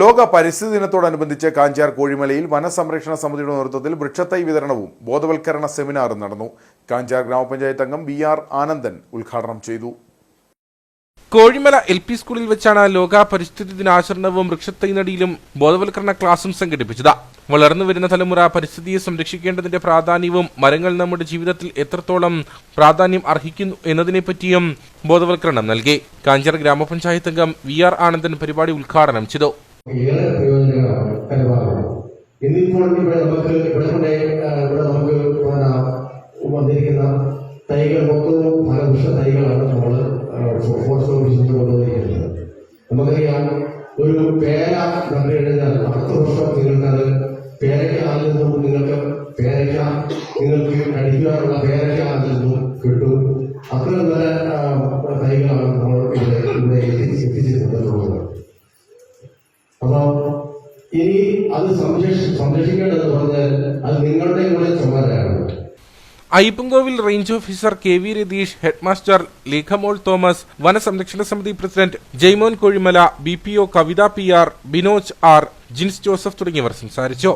ലോക പരിസ്ഥിതി ദിനത്തോടനുബന്ധിച്ച് കാഞ്ചാർ കോഴിമലയിൽ വനസംരക്ഷണ സമിതിയുടെ നേതൃത്വത്തിൽ വൃക്ഷത്തൈ വിതരണവും ബോധവൽക്കരണ സെമിനാറും നടന്നു. കാഞ്ചാർ ഗ്രാമപഞ്ചായത്ത് അംഗം വി ആർ ആനന്ദൻ ഉദ്ഘാടനം ചെയ്തു. കോഴിമല എൽ പി സ്കൂളിൽ വെച്ചാണ് ലോക പരിസ്ഥിതി ദിനാചരണവും വൃക്ഷത്തൈ നടിയിലും ബോധവൽക്കരണ ക്ലാസും സംഘടിപ്പിച്ചത്. വളർന്നു വരുന്ന തലമുറ പരിസ്ഥിതിയെ സംരക്ഷിക്കേണ്ടതിന്റെ പ്രാധാന്യവും മരങ്ങൾ നമ്മുടെ ജീവിതത്തിൽ എത്രത്തോളം പ്രാധാന്യം അർഹിക്കുന്നു എന്നതിനെപ്പറ്റിയും ബോധവൽക്കരണം നൽകി. കാഞ്ചാർ ഗ്രാമപഞ്ചായത്ത് അംഗം വി ആർ ആനന്ദൻ പരിപാടി ഉദ്ഘാടനം ചെയ്തു. ഏറെ പ്രയോജനകരമാണ് കരുവാറുണ്ട് ഇന്നിപ്പോൾ ഇവിടെ നമുക്ക് ഇവിടെ കൊണ്ട് ഇവിടെ നമുക്ക് വന്നിരിക്കുന്ന തൈകൾ മൊത്തവും ഫലപുഷ്ട തൈകളാണ് നമ്മൾ ഫോറസ്റ്റ് ഓഫീസിൽ കൊണ്ടുവന്നിരിക്കുന്നത്. നമുക്കറിയാം ഒരു പേര നമ്മൾ കഴിഞ്ഞാൽ അടുത്ത വർഷം നിങ്ങൾക്കത് പേരയ്ക്ക അതിൽ നിന്നും നിങ്ങൾക്ക് പേരയ്ക്ക നിങ്ങൾക്ക് കഴിക്കുവാനുള്ള പേരയ്ക്ക അതിൽ നിന്നും കിട്ടും. അത്ര നല്ല തൈകളാണ് നമ്മൾ ഇവിടെ ഇവിടെ എത്തിച്ചിരുന്നത് അപ്പൊ ഇനി അത് സംരക്ഷ സംരക്ഷിക്കേണ്ടത് പറഞ്ഞാൽ അത് നിങ്ങളുടെ കൂടെ ചുമതലയാണ്. Ayyappankovil range officer K V Ratheesh headmaster Lekhamol Thomas വനസംരക്ഷണ സമിതി president Jaimon Kozhimala B P O Kavitha P R Binoj R Jins Joseph തുടങ്ങിയവർ സംസാരിച്ചു.